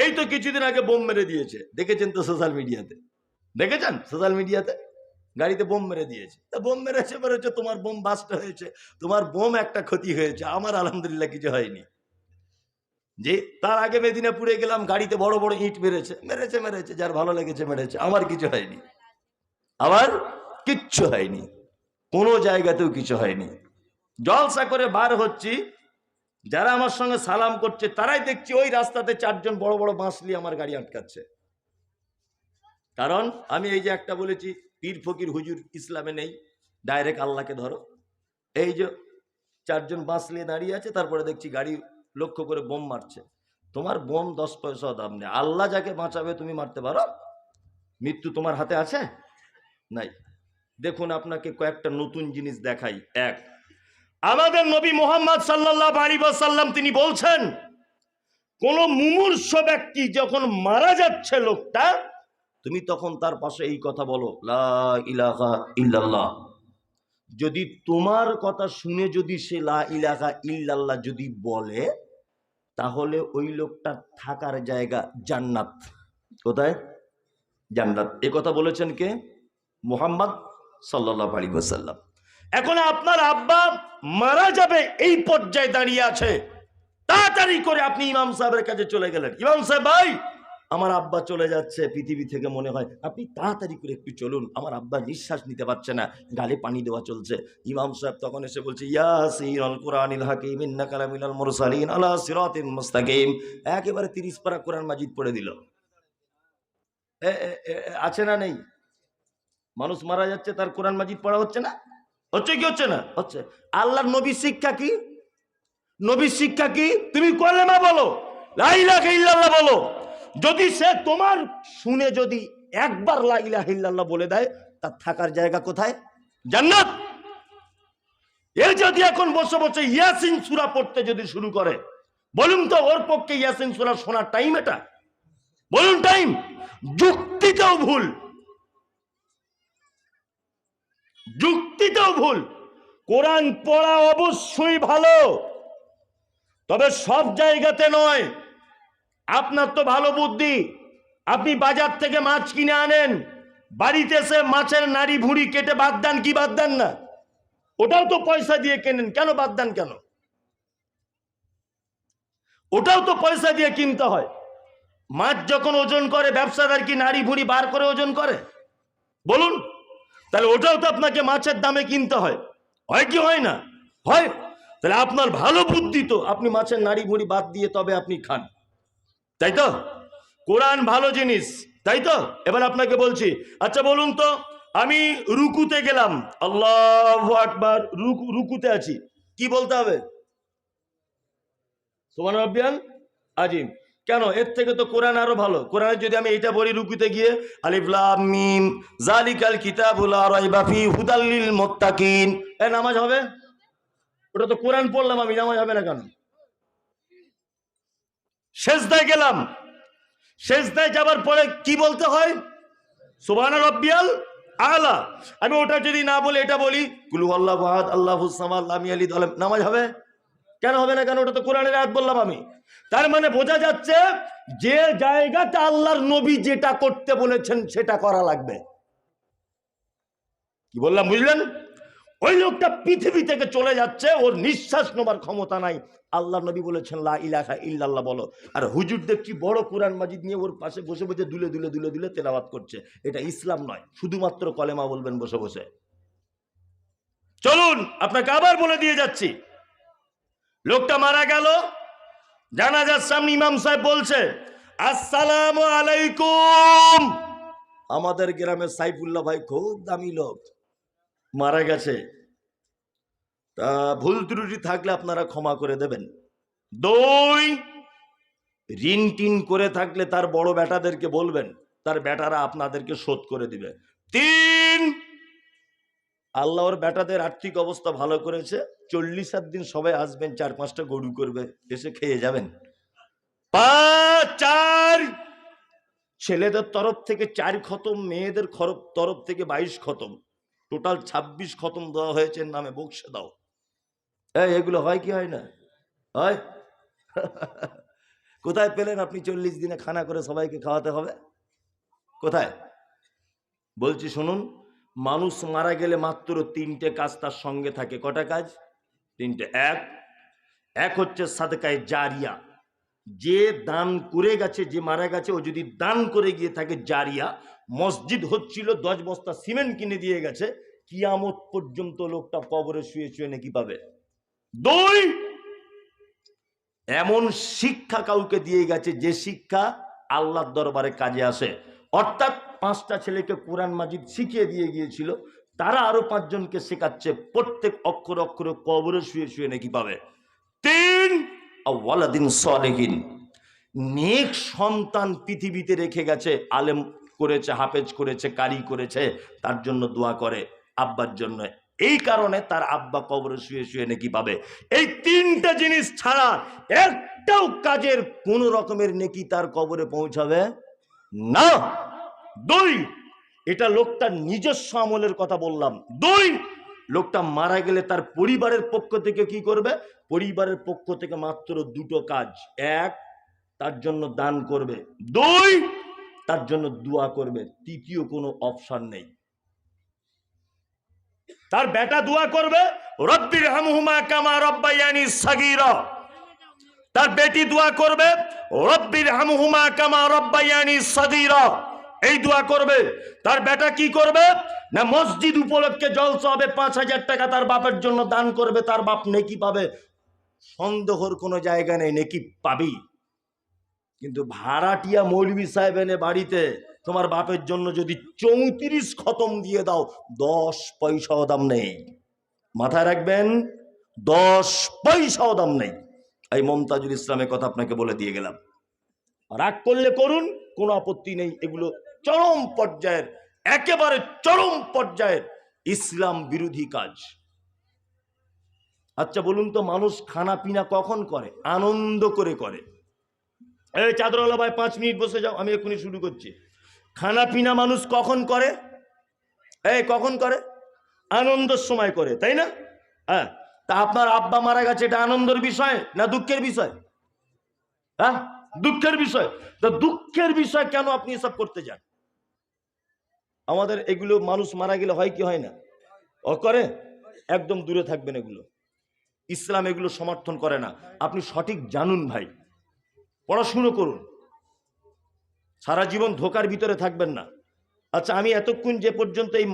এই তো কিছুদিন আগে বোম মেরে দিয়েছে। দেখেছেন তো সোশ্যাল মিডিয়াতে দেখেছেন? সোশ্যাল মিডিয়াতে গাড়িতে বোম মেরে দিয়েছে। তা বোম মেরেছে মেরেছে তোমার বোম বাস্ট হয়েছে, তোমার বোম একটা ক্ষতি হয়েছে, আমার আলহামদুলিল্লাহ কিছু হয়নি। যে তার আগে মেদিনীপুরে গেলাম, গাড়িতে বড় বড় ইট মেরেছে মেরেছে মেরেছে, যার ভালো লেগেছে মেরেছে, আমার কিছু হয়নি। আমার কিচ্ছু হয়নি, কোনো জায়গাতেও কিছু হয়নি। জলসা করে বার হচ্ছি যারা আমার সঙ্গে সালাম করছে, তারাই দেখছি ওই রাস্তাতে চারজন বড় বড় বাঁশলি আমার গাড়ি আটকাচ্ছে। কারণ আমি এই যে একটা বলেছি, পীর ফকির হুজুর ইসলামে নেই ডাইরেক্ট আল্লাহকে ধরো। এই যে চারজন বাঁশ নিয়ে দাঁড়িয়ে আছে, তারপরে দেখছি গাড়ি লক্ষ্য করে বোম মারছে। তোমার বোম দশ পয়সা দাম নেই। আল্লাহ যাকে বাঁচাবে, তুমি মারতে পারো? মৃত্যু তোমার হাতে আছে? নাই। দেখুন, আপনাকে কয়েকটা নতুন জিনিস দেখাই। এক আমাদের নবী মোহাম্মদ সাল্লাহ আলী সাল্লাম তিনি বলছেন, কোন মুমূর্ষ ব্যক্তি যখন মারা যাচ্ছে লোকটা, তুমি তখন তার পাশে এই কথা বলো ইলাহা ইল্লাল্লাহ। যদি তোমার কথা শুনে যদি সে লা ইলাহা ইল্লাল্লাহ যদি বলে, তাহলে ওই লোকটা থাকার জায়গা জান্নাত। কোথায়? জান্নাত। এ কথা বলেছেন কে? মোহাম্মদ সাল্লাহ আলী ওসাল্লাম এখন আপনার আব্বা মারা যাবে এই পর্যায়ে দাঁড়িয়ে আছে। তাড়াতাড়ি করে আপনি ইমাম সাহেবের কাছে চলে গেলেন। ইমাম সাহেব, ভাই, আমার আব্বা চলে যাচ্ছে, পৃথিবী থেকে মনে হয়। আপনি তাড়াতাড়ি করে একটু চলুন, আমার আব্বা নিঃশ্বাস নিতে পারছে না, গালে পানি দেওয়া চলছে। ইমাম সাহেব তখন এসে বলছে একেবারে 30 পারা কোরআন মাজিদ পড়ে দিল। আছে না নেই? মানুষ মারা যাচ্ছে, তার কোরআন মাজিদ পড়া হচ্ছে না? হচ্ছে কি হচ্ছে না? হচ্ছে। আল্লাহর নবী শিক্ষা কি? নবীর শিক্ষা কি? তুমি কলেমা বলো, লা ইলাহা ইল্লাল্লাহ বলো। যদি সে তোমার শুনে যদি একবার লা ইলাহা ইল্লাল্লাহ বলে দেয়, তার থাকার জায়গা কোথায়? জান্নাত! এ যদি এখন বসে বসে ইয়াসিন সূরা পড়তে যদি শুরু করে, বলুন তো ওর পক্ষে ইয়াসিন সূরা শোনার টাইম এটা? বলুন টাইম যুক্তিতেও ভুল। যুক্তিতেও ভুল। কোরআন পড়া অবশ্যই ভালো, তবে সব জায়গাতে নয়। আপনার তো ভালো বুদ্ধি। আপনি বাজার থেকে মাছ কিনে আনেন, বাড়িতে এসে মাছের নাড়ি ভুঁড়ি কেটে বাদ দেন, কি বাদ দেন না? ওটাও তো পয়সা দিয়ে কেনেন, কেন বাদ দেন কেন? ওটাও তো পয়সা দিয়ে কিনতে হয়। মাছ যখন ওজন করে, ব্যবসাদার কি নাড়ি ভুঁড়ি বার করে ওজন করে? বলুন। তাহলে ওটাও তো আপনাকে মাছের দামে কিনতে হয়। হয় কি হয় না? হয়। তাহলে আপনার ভালো বুদ্ধি তো, আপনি মাছের নাড়ি ভুঁড়ি বাদ দিয়ে তবে আপনি খান। তাই তো? কোরআন ভালো জিনিস, তাই তো? এবার আপনাকে বলছি আচ্ছা বলুন তো, আমি রুকুতে গেলাম। আল্লাহ আকবার, রুকু, রুকুতে আছি। কি বলতে হবে? সোমান আজিম কেন? এর থেকে তো কোরআন আরও ভালো। কোরআনে যদি আমি এটা বলি রুকুতে গিয়ে, আলিফ, লাম, মিম জালিকাল কিতাবুল লা রাইবা ফি হুদাল্লিল মুত্তাকিন। এ, নামাজ হবে? ওটা তো কোরআন পড়লাম আমি, নামাজ হবে না কেন? শেষদায় গেলাম। শেষদায় যাবার পরে কি বলতে হয়? সুবহান রব্বিয়াল আলা। আমি ওটা যদি না বলে, এটা বলি, কুলু আল্লাহ আল্লাহ হুসামাল লামি আলী দলেম নামাজ হবে? কেন হবে না কেন? ওটা তো কোরআনের আয়াত বললাম আমি। তার মানে বোঝা যাচ্ছে যে জায়গাটা আল্লাহর নবী যেটা করতে বলেছেন সেটা করা লাগবে। কি বললাম, বুঝলেন? ওই লোকটা পৃথিবী থেকে চলে যাচ্ছে, ওর নিঃশ্বাস নেবার ক্ষমতা নাই। আল্লাহ নবী বলেছেন, লা ইলাহা ইল্লাল্লাহ বলো। আর হুজুর দেখছি বড় কোরআন মাজিদ নিয়ে ওর পাশে বসে বসে দুলে দুলে দুলে দুলে তেলাওয়াত করছে? এটা ইসলাম নয়, শুধুমাত্র কলেমা বলবেন বসে বসে। চলুন, আপনাকে আবার বলে দিয়ে যাচ্ছি। লোকটা মারা গেল। জানা জানাজার সামনে ইমাম সাহেব বলছে, আসসালাম আলাইকুম। আমাদের গ্রামের সাইফুল্লাহ ভাই খুব দামি লোক, মারা গেছে। তা ভুল ত্রুটি থাকলে আপনারা ক্ষমা করে দেবেন। দুই, ঋণ টিন করে থাকলে তার বড় বেটাদেরকে বলবেন, তার বেটারা আপনাদেরকে শোধ করে দিবে। তিন আল্লাহর বেটাদের আর্থিক অবস্থা ভালো করেছে। চল্লিশ সাত দিন সবাই আসবেন, চার পাঁচটা গরু করবে, এসে খেয়ে যাবেন। পাঁচ, চার! ছেলেদের তরফ থেকে চার খতম, মেয়েদের খরব, তরফ থেকে বাইশ খতম। টোটাল ছাব্বিশ খতম দেওয়া হয়েছে নামে বকশে দাও। হ্যাঁ এগুলো হয় কি হয় না? হয়? কোথায় পেলেন আপনি চল্লিশ দিনে খানা করে সবাইকে খাওয়াতে হবে? কোথায়? বলছি শুনুন মানুষ মারা গেলে মাত্র তিনটে কাজ তার সঙ্গে থাকে। কটা কাজ? তিনটে। এক এক হচ্ছে সাদকায় জারিয়া। যে দান করে গেছে, যে মারা গেছে, ও যদি দান করে গিয়ে থাকে জারিয়া, মসজিদ হচ্ছিল, দশ বস্তা সিমেন্ট কিনে দিয়ে গেছে, কিয়ামত পর্যন্ত লোকটা কবরে শুয়ে শুয়ে নাকি পাবে। দুই, এমন শিক্ষা কাউকে দিয়ে গেছে যে শিক্ষা আল্লাহর দরবারে কাজে আসে। অর্থাৎ পাঁচটা ছেলেকে কোরআন মাজিদ শিখিয়ে দিয়ে গিয়েছিল, তারা আরও পাঁচজনকে শেখাচ্ছে, প্রত্যেক অক্ষর অক্ষরে কবরে শুয়ে শুয়ে নাকি পাবে। তিন ওয়ালাদিন সলেহিন, নেক সন্তান পৃথিবীতে রেখে গেছে, আলেম করেছে, হাফেজ করেছে, কারি করেছে, তার জন্য দোয়া করে, আব্বার জন্য। এই কারণে তার আব্বা কবরে শুয়ে শুয়ে নাকি পাবে। এই তিনটা জিনিস ছাড়া একটাও কাজের কোন রকমের নেকি তার কবরে পৌঁছাবে না। দুই, এটা লোকটার নিজস্ব আমলের কথা বললাম। দুই, লোকটা মারা গেলে তার পরিবারের পক্ষ থেকে কি করবে? পরিবারের পক্ষ থেকে মাত্র দুটো কাজ। এক, তার জন্য দান করবে। দুই, তার জন্য দোয়া করবে। তৃতীয় কোনো অপশন নেই। তার বেটা দোয়া করবে রব্বির হামহুমা কামা রব্বাইয়ানি সাগীরা। তার বেটি দোয়া করবে রব্বির হামহুমা কামা রব্বাইয়ানি সাগীরা। এই দোয়া করবে। তার বেটা কি করবে? না মসজিদ উপলক্ষে জলসা হবে, পাঁচ হাজার টাকা তার বাপের জন্য দান করবে, তার বাপ নেকি পাবে। সন্দেহর কোনো জায়গা নেই, নেকি পাবি। কিন্তু ভাড়াটিয়া মৌলবি সাহেব এনে বাড়িতে তোমার বাপের জন্য যদি চৌত্রিশ খতম দিয়ে দাও, দশ পয়সাও দাম নেই। মাথায় রাখবেন, দশ পয়সাও দাম নেই। এই মমতাজুল ইসলামের কথা আপনাকে বলে দিয়ে গেলাম। রাগ করলে করুন, কোনো আপত্তি নেই, এগুলো চরম পর্যায়ের, একেবারে চরম পর্যায়ের ইসলাম বিরোধী কাজ। আচ্ছা বলুন তো মানুষ খানা পিনা কখন করে? আনন্দ করে করে। এই চাদরওয়ালা ভাই পাঁচ মিনিট বসে যাও, আমি এক্ষুনি শুরু করছি। খানা পিনা মানুষ কখন করে? এই, কখন করে? আনন্দের সময় করে, তাই না? হ্যাঁ তা আপনার আব্বা মারা গেছে, এটা আনন্দের বিষয় না দুঃখের বিষয়? হ্যাঁ দুঃখের বিষয়। তা দুঃখের বিষয় কেন আপনি এসব করতে যান? আমাদের এগুলো মানুষ মারা গেলে হয় কি হয় না? অ করে একদম দূরে থাকবেন এগুলো। ইসলাম এগুলো সমর্থন করে না। আপনি সঠিক জানুন ভাই। পড়াশুনো করুন। সারা জীবন ধোকার ভিতরে থাকবেন না। আচ্ছা আমি এতক্ষণ যে পর্যন্ত এই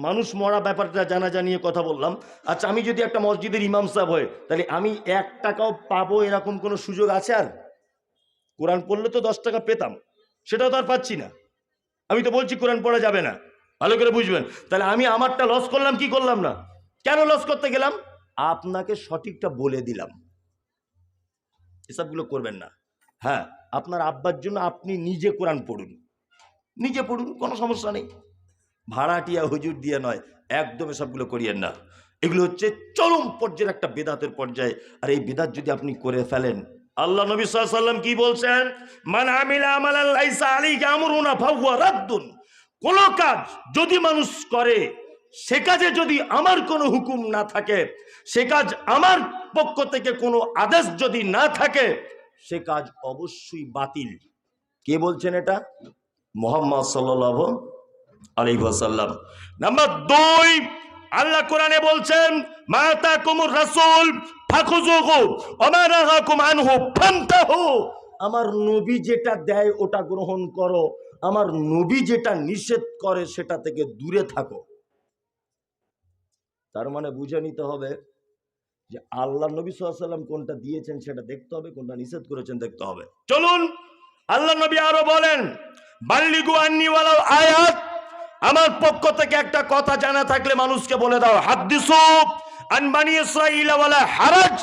মানুষ মরা ব্যাপারটা জানা জানিয়ে কথা বললাম আচ্ছা আমি যদি একটা মসজিদের ইমাম সাহেব হয় তাহলে আমি এক টাকাও পাবো এরকম কোনো সুযোগ আছে আর? কোরআন পড়লে তো দশ টাকা পেতাম, সেটাও তো আর পাচ্ছি না। আমি তো বলছি কোরআন পড়া যাবে না। ভালো করে বুঝবেন। তাহলে আমি আমারটা লস করলাম, কি করলাম না? কেন লস করতে গেলাম? আপনাকে সঠিকটা বলে দিলাম। এসবগুলো করবেন না। হ্যাঁ আপনার আব্বার জন্য আপনি নিজে কোরআন পড়ুন। নিজে পড়ুন, কোনো সমস্যা নেই। ভাড়াটিয়া হুজুর দিয়ে নয়, একদম এসবগুলো করিয়েন না। এগুলো হচ্ছে চরম পর্যায়ের একটা বেদাতের পর্যায়ে। আর এই বেদাত যদি আপনি করে ফেলেন আল্লাহ নবী সাল্লাম কি বলছেন? মান আমিলা আমালান লাইসা আলাইহি আমরুনা রাদ্দুন। কোন কাজ যদি মানুষ করে, সে কাজে যদি আমার কোনো হুকুম না থাকে, সে কাজ আমার পক্ষ থেকে কোনো আদেশ যদি না থাকে, সে কাজ অবশ্যই বাতিল। কে বলছেন এটা? মোহাম্মদ সাল্লাহ আলী ওয়াসাল্লাম। নাম্বার দুই আল্লাহ কোরআনে বলছেন মাতা কুমুর রাসূল আমার নবী যেটা দেয়, ওটা গ্রহণ করো। আমার নবী যেটা নিষেধ করে, সেটা থেকে দূরে থাকো। তার মানে বুঝে নিতে হবে যে আল্লাহ নবী সাল্লাম কোনটা দিয়েছেন, সেটা দেখতে হবে, কোনটা নিষেধ করেছেন, দেখতে হবে। চলুন, আল্লাহ নবী আরও বলেন, বাল্লিগু আন্নি আয়াত আমার পক্ষ থেকে একটা কথা জানা থাকলে মানুষকে বলে দাও, হাদ্দিসু আন বানি ইসরাইল ওয়ালা হারাজ।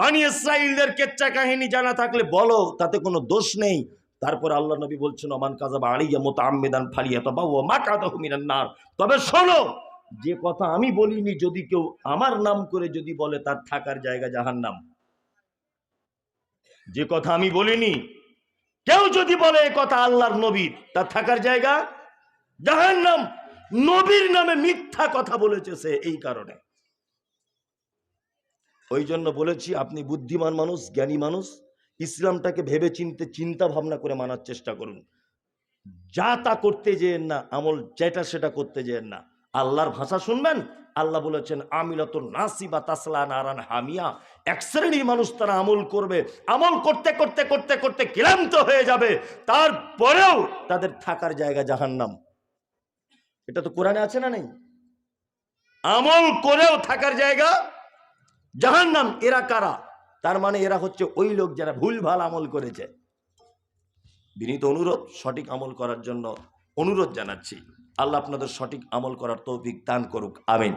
বানি ইসরাইলদের কেচ্চা কাহিনী জানা থাকলে বলো, তাতে কোনো দোষ নেই। তারপর আল্লাহ নবী বলছেন, ওমান কাযাবা আলাইয়া মুতাআম্মিদান ফালিয়াতাবা ওয়া মাকাদাহু মিনান নার। তবে শোনো, যে কথা আমি বলিনি, যদি কেউ আমার নাম করে যদি বলে, তার থাকার জায়গা জাহান্নাম। যে কথা আমি বলিনি, কেউ যদি বলে কথা আল্লাহর নবীর, তার থাকার জায়গা জাহান্নাম, নবীর নামে মিথ্যা কথা বলেছে সে এই কারণে। ওই জন্য বলেছি, আপনি বুদ্ধিমান মানুষ, জ্ঞানী মানুষ, ইসলামটাকে ভেবে চিনতে চিন্তা ভাবনা করে মানার চেষ্টা করুন। যা তা করতে যেয়েন না, আমল যেটা সেটা করতে যেয়েন না। আল্লাহর ভাষা শুনবেন? আল্লাহ বলেছেন আমিলত নাসি বা তাসলা নারান হামিয়া। এক শ্রেণির মানুষ তারা আমল করবে। আমল করতে করতে করতে করতে ক্লান্ত হয়ে যাবে। তারপরেও তাদের থাকার জায়গা জাহান্নাম। এটা তো কোরআনে আছে না নেই? আমল করেও থাকার জায়গা জাহান্নাম, এরা কারা? তার মানে এরা হচ্ছে ওই লোক যারা ভুল ভালো আমল করেছে। বিনীত অনুরোধ, সঠিক আমল করার জন্য অনুরোধ জানাচ্ছি। আল্লাহ আপনাদের সঠিক আমল করার তৌফিক দান করুক, আমিন।